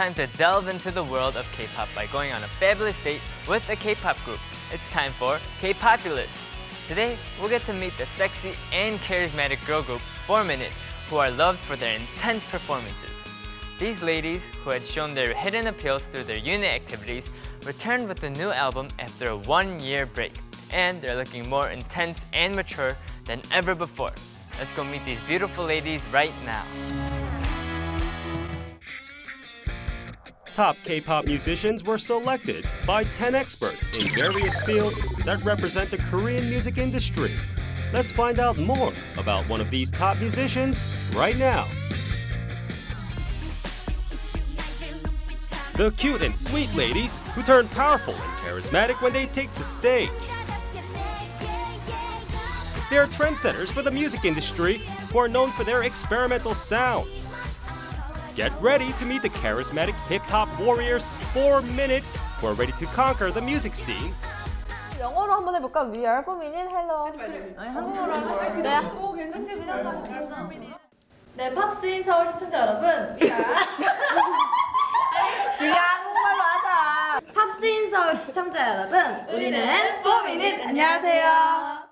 time to delve into the world of K-pop by going on a fabulous date with a K-pop group. It's time for K-Populous. Today, we'll get to meet the sexy and charismatic girl group 4 Minute, who are loved for their intense performances. These ladies, who had shown their hidden appeals through their unit activities, returned with a new album after a one-year break. And they're looking more intense and mature than ever before. Let's go meet these beautiful ladies right now. Top K-pop musicians were selected by 10 experts in various fields that represent the Korean music industry. Let's find out more about one of these top musicians right now. The cute and sweet ladies who turn powerful and charismatic when they take the stage. They are trendsetters for the music industry who are known for their experimental sounds. Get ready to meet the charismatic hip hop warriors 4 Minute who are ready to conquer the music scene. 영어로 한번 해볼까? We are four minute hello. 아니 한국어로 네. 오 괜찮지 괜찮다. 네, 팝스인 서울 시청자 여러분, we are 그냥 한국말로 하자. 팝스인 서울 시청자 여러분, 우리는 four minute 안녕하세요.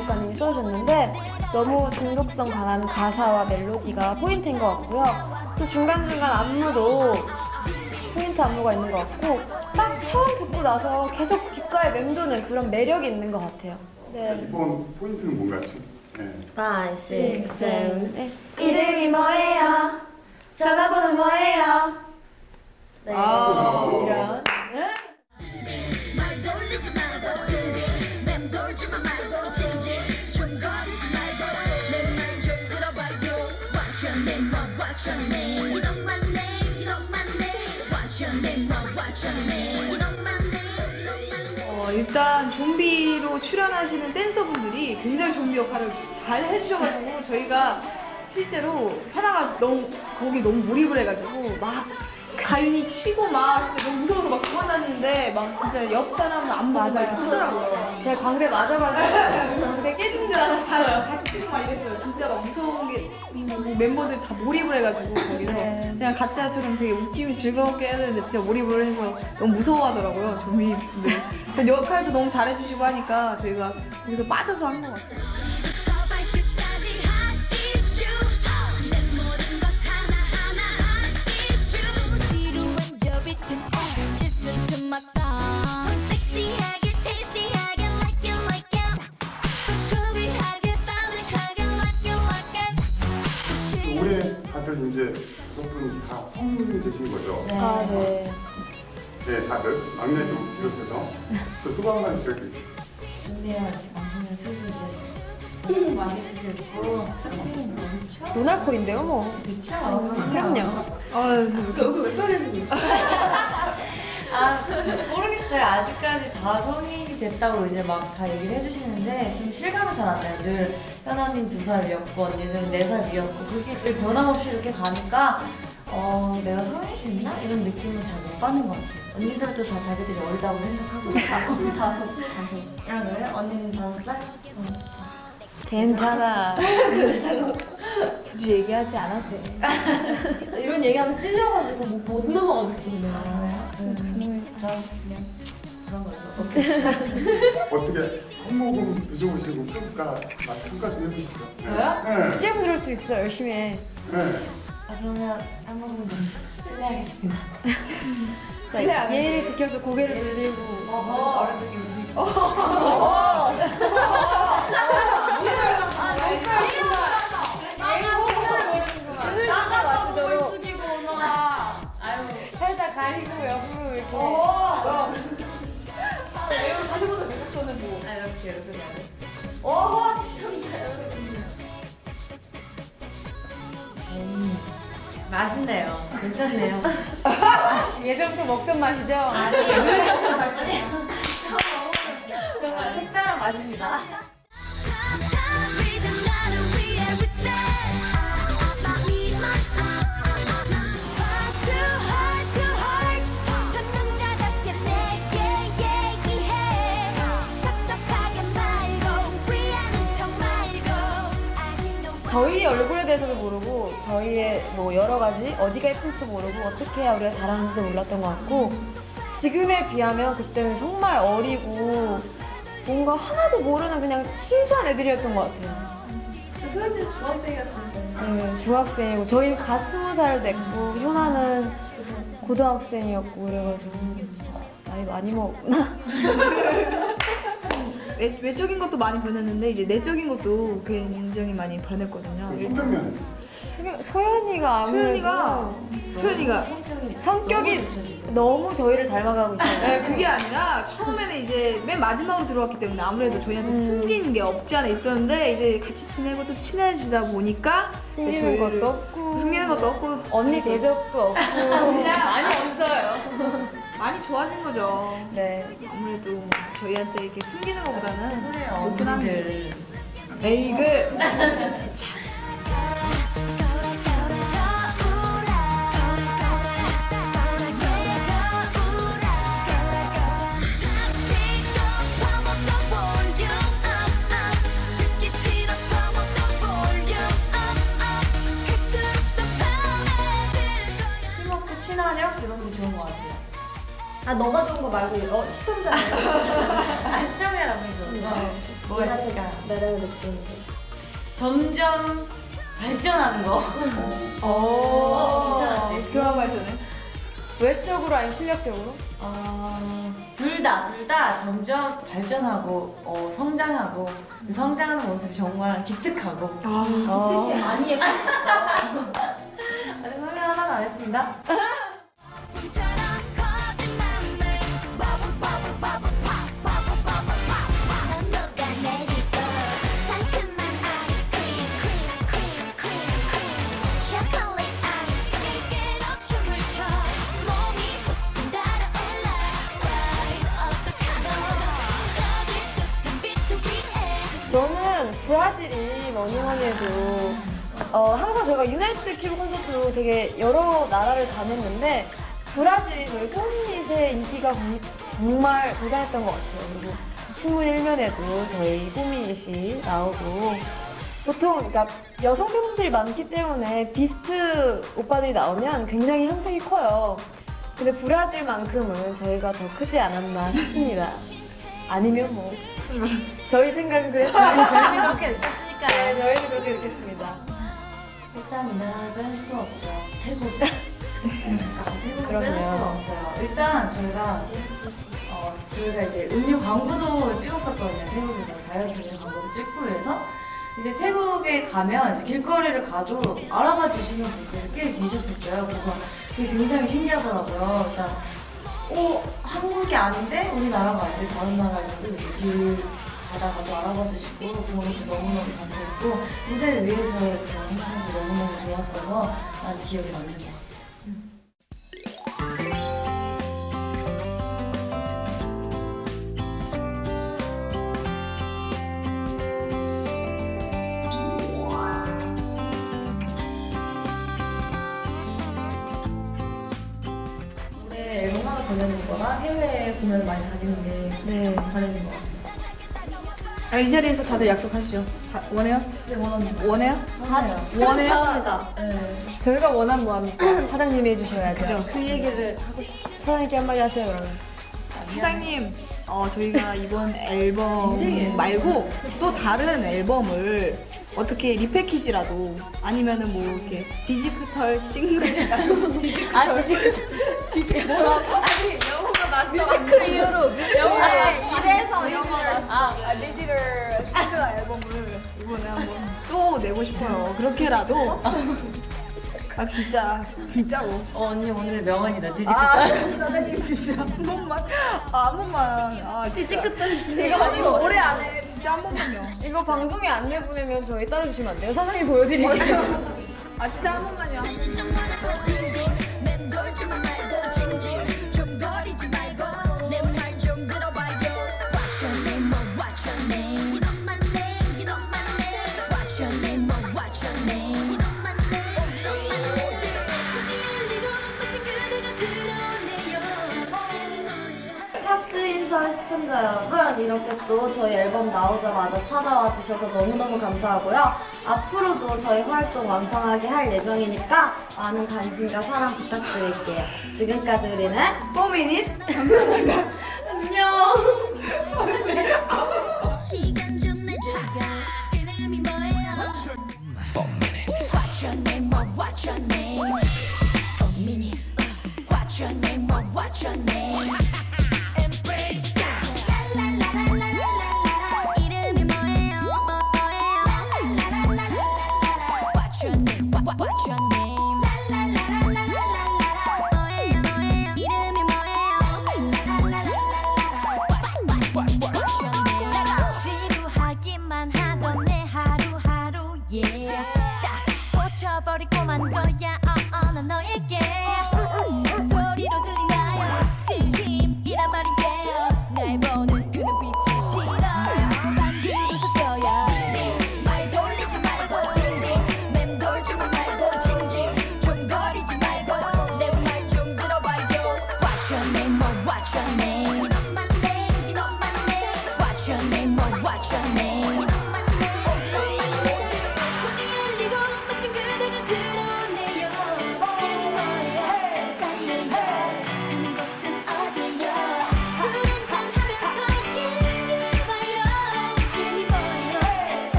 작곡가님이 써주셨는데 너무 중독성 강한 가사와 멜로디가 포인트인 것 같고요 또 중간중간 안무도 포인트 안무가 있는 것 같고 딱 처음 듣고 나서 계속 귓가에 맴도는 그런 매력이 있는 것 같아요 네. 이번 포인트는 뭔가요? 네. 5, 6, 7, 8 이름이 뭐예요? 전화번호 뭐예요? 네 이런 어, 일단 좀비로 출연하시는 댄서분들이 굉장히 좀비 역할을 잘 해주셔가지고 저희가 실제로 하나가 너무 거기 너무 몰입을 해가지고 막 가윤이 치고 막 진짜 너무 무서워서 막 진짜 옆 사람은 안 보고 막 치더라고요. 제 광대 맞아가지고 광대 깨진 줄 알았어요 같이 막 이랬어요. 진짜 막 무서운 게 뭐 멤버들 다 몰입을 해가지고 거기서 그냥 가짜처럼 되게 웃기면 즐겁게 해야 되는데 진짜 몰입을 해서 너무 무서워하더라고요 좀비들. 그 역할도 너무 잘해주시고 하니까 저희가 거기서 빠져서 한 것 같아요. 다들 막내도 비롯해서 수- 소감만 이렇게 근데요 방송을 쓰고 이제 너무 많이 쓰고 노날콜인데요 뭐 그쵸? 그럼요 아, 여기 왜 빨개지고 있어? 아 모르겠어요. 아직까지 다 성인이 됐다고 이제 막 다 얘기를 해주시는데 좀 실감이 잘 안 나요. 늘 현아님 두 살 위였고 언니는 네 살 위였고 그게 늘 변함없이 이렇게 가니까 어 내가 성인이 됐나 이런 느낌을 잘 못 받는 것 같아요. 언니들도 다 자기들이 어리다고 생각하고 스물다섯, 스물다섯 이런 거예요? 언니는 다섯 살? 어. 괜찮아 굳이 얘기하지 않아도 돼. 이런 얘기하면 찢어가지고 못, 못 넘어가겠어 근데 그럼 그냥 그런 걸로. 어떻게 한 모금 드셔보시고 평가 맛 평가 좀 해보시죠. 네. 저요? 네. 시험 들을 수도 있어 열심히 해 네. 아 그러면 한 번만 더 실례하겠습니다. 자, 예의를 지켜서 고개를 돌리고. 어허, 어른들이 웃으니까. 맛있네요. 괜찮네요. 예전부터 먹던 맛이죠? 정말 색다른 맛입니다. 저희 얼굴에 대해서도 모르고 저희의 뭐 여러 가지 어디가 예쁜지도 모르고 어떻게 해야 우리가 잘하는지도 몰랐던 것 같고 지금에 비하면 그때는 정말 어리고 뭔가 하나도 모르는 그냥 순수한 애들이었던 것 같아요. 소연이는 중학생이었을 때. 네, 중학생이고 저희는 갓 스무 살 됐고 효나는 고등학생이었고 그래가지고 어, 나이 많이 먹었구나. 외, 외적인 것도 많이 변했는데 이제 내적인 것도 굉장히 많이 변했거든요. 성격 면에서 소연- 소연이가 아무래도 소연이가 소연이가 성격이 너무 저희를 닮아가고 있어요. 네, 그게 아니라 처음에는 이제 맨 마지막으로 들어왔기 때문에 아무래도 저희한테 숨기는 게 없지 않아 있었는데 이제 같이 지내고 또 친해지다 보니까 숨기는 저희를- 것도 없고 숨기는 것도 없고 언니 대접도 없고 많이 없어요. 많이 좋아진 거죠. 네. 아무래도 저희한테 이렇게 숨기는 것보다는. 오픈하는 게 언니들. 에이그 아 너가 좋은 거 말고 어 시청자 아 시청자라고 해서 뭐가 있을까? 나라를 느끼는 점점 발전하는 거. 어 괜찮았지? 교환 발전해. 외적으로 아니면 실력적으로? 둘 다, 둘 다 점점 발전하고 어, 성장하고 그 성장하는 모습이 정말 기특하고 어. 많이 예뻤어. 아직 설명 하나도 안 했습니다. 브라질이 뭐니 뭐니 해도 어, 항상 저희가 유나이티드 키브 콘서트로 되게 여러 나라를 다녔는데 브라질이 저희 홈릿의 인기가 정- 정말 대단했던 것 같아요. 그리고 신문 일면에도 저희 홈릿이 나오고 보통 그러니까 여성 팬분들이 많기 때문에 비스트 오빠들이 나오면 굉장히 형성이 커요. 근데 브라질만큼은 저희가 더 크지 않았나 싶습니다. 아니면 뭐 저희 생각은 그랬어요. 저희는 그렇게 느꼈으니까요. 네, 저희는 그렇게 느꼈습니다. 일단 이 나라를 뺄 수 없죠. 태국. 아, 태국을 뺄. 수가 없어요. 일단 저희가 어, 저희가 이제 음료 광고도 찍었었거든요. 태국에서 다이어트 광고도 찍고 해서 이제 태국에 가면 이제 길거리를 가도 알아봐 주시는 분들이 꽤 계셨었어요. 그래서 그게 굉장히 신기하더라고요. 일단 어 한국이 아닌데 우리나라가 아닌데 다른 나라인데 길 가다가도 알아봐 주시고 그런 것도 너무너무 감사했고 무대 위에서의 그런 행동도 너무너무 좋았어서 많이 기억에 남는 것. 보내는 거랑 해외 공연을 많이 다니는 게 네. 다르는 것 같아요. 아, 이 자리에서 다들 약속하시죠. 다- 원해요? 네, 원합니다. 원해요? 하죠. 원해요? 합니다. 네. 저희가 원하면 뭐합니까? 사장님이 해주셔야죠. 그죠. 그 얘기를 하고 싶어요. 사장님께 한마디 하세요 그러면. 사장님, 어, 저희가 이번 앨범 말고 또 다른 앨범을 어떻게 리패키지라도 아니면은 뭐 이렇게 디지털 싱글이라도 디지털 뮤지컬 이후로 뮤지컬 이래서 영어 아, 디지털 싱글 앨범을 이번에 한번 또 내고 싶어요. 그렇게라도 아 진짜 진짜로. 뭐. 어, 언니 오늘 명언이다. 뒤집겠다. 아한 번만 아, 한 번만 아 뒤집겠다. 네, 이거 아니 올해 안에 진짜 한 번만요. 이거 방송에 안내 보내면 저희 따라 주시면 안 돼요? 사장님 보여드릴게요. 아 진짜 한 번만요. 아, 시청자 여러분 이렇게 또 저희 앨범 나오자마자 찾아와 주셔서 너무너무 감사하고요. 앞으로도 저희 활동 완성하게 할 예정이니까 많은 관심과 사랑 부탁드릴게요. 지금까지 우리는 뽀미닛 감사합니다. 안녕. What's your name? What's your name?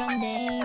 your name